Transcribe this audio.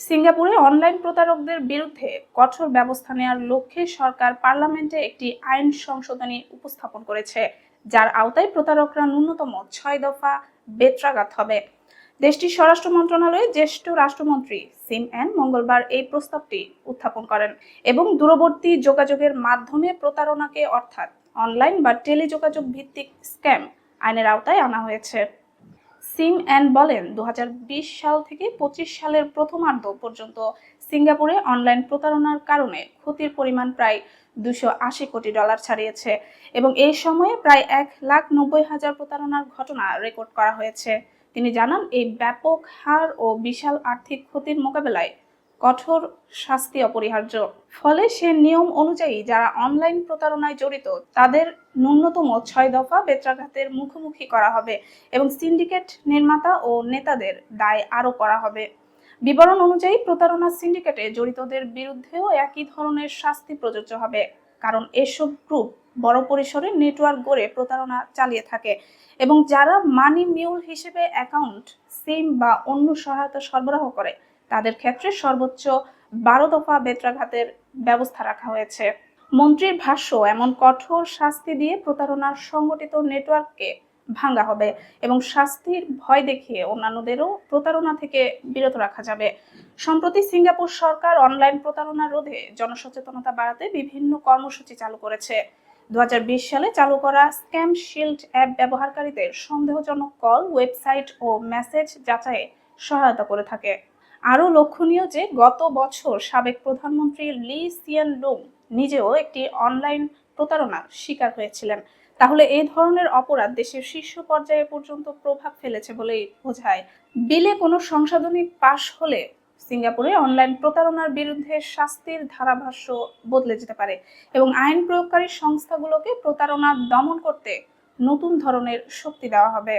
সিঙ্গাপুরে অনলাইন প্রতারকদের বিরুদ্ধে কঠোর ব্যবস্থা নেওয়ার লক্ষ্যে সরকার পার্লামেন্টে একটি আইন সংশোধনী উপস্থাপন করেছে, যার আওতায় প্রতারকরা ন্যূনতম ছয় দফা বেত্রাঘাত হবে। দেশটির স্বরাষ্ট্র মন্ত্রণালয়ের জ্যেষ্ঠ রাষ্ট্রমন্ত্রী সিম এন মঙ্গলবার এই প্রস্তাবটি উত্থাপন করেন এবং দূরবর্তী যোগাযোগের মাধ্যমে প্রতারণাকে অর্থাৎ অনলাইন বা টেলিযোগাযোগ ভিত্তিক স্ক্যাম আইনের আওতায় আনা হয়েছে। সিম অ্যান্ড বলেন দু হাজার বিশ সাল থেকে পঁচিশ সালের প্রথমার্ধ পর্যন্ত সিঙ্গাপুরে অনলাইন প্রতারণার কারণে ক্ষতির পরিমাণ প্রায় দুশো আশি কোটি ডলার ছাড়িয়েছে এবং এই সময়ে প্রায় এক লাখ নব্বই হাজার প্রতারণার ঘটনা রেকর্ড করা হয়েছে। তিনি জানান, এই ব্যাপক হার ও বিশাল আর্থিক ক্ষতির মোকাবেলায় কঠোর শাস্তি অপরিহার্য। ফলে সে নিয়ম অনুযায়ী যারা অনলাইন প্রতারণায় জড়িত, তাদের ন্যূনতম ছয় দফা বেত্রাঘাতের মুখোমুখি করা হবে এবং সিন্ডিকেট নির্মাতা ও নেতাদের দায় আরও করা হবে। বিবরণ অনুযায়ী প্রতারণা সিন্ডিকেটে জড়িতদের বিরুদ্ধেও একই ধরনের শাস্তি প্রযোজ্য হবে। কারণ এসব গ্রুপ বড় পরিসরে নেটওয়ার্ক গড়ে প্রতারণা চালিয়ে থাকে এবং যারা মানি মিউল হিসেবে অ্যাকাউন্ট, সিম বা অন্য সহায়তা সরবরাহ করে তাদের ক্ষেত্রে সর্বোচ্চ বারো দফা বেত্রাঘাতের ব্যবস্থা রাখা হয়েছে। মন্ত্রীর ভাষ্য, এমন কঠোর শাস্তি দিয়ে প্রতারণার সংগঠিত নেটওয়ার্ককে ভাঙ্গা হবে এবং শাস্তির ভয় দেখিয়ে অন্যান্যদেরও প্রতারণা থেকে বিরত রাখা যাবে। সম্প্রতি সিঙ্গাপুর সরকার অনলাইন প্রতারণা রোধে জনসচেতনতা বাড়াতে বিভিন্ন কর্মসূচি চালু করেছে। দু হাজার বিশ সালে চালু করা স্ক্যাম শিল্ড অ্যাপ ব্যবহারকারীদের সন্দেহজনক কল, ওয়েবসাইট ও মেসেজ যাচাইয়ে সহায়তা করে থাকে। আরও লক্ষণীয় যে গত বছর সাবেক প্রধানমন্ত্রী লি সিয়ান লুং নিজেও একটি অনলাইন প্রতারণার শিকার হয়েছিলেন। তাহলে এই ধরনের অপরাধ দেশের শীর্ষ পর্যায়ে পর্যন্ত প্রভাব ফেলেছে বলেই বোঝায়। বিলে কোনো সংশোধনী পাশ হলে সিঙ্গাপুরে অনলাইন প্রতারণার বিরুদ্ধে শাস্তির ধারাভাষ্য বদলে যেতে পারে এবং আইন প্রয়োগকারী সংস্থাগুলোকে প্রতারণা দমন করতে নতুন ধরনের শক্তি দেওয়া হবে।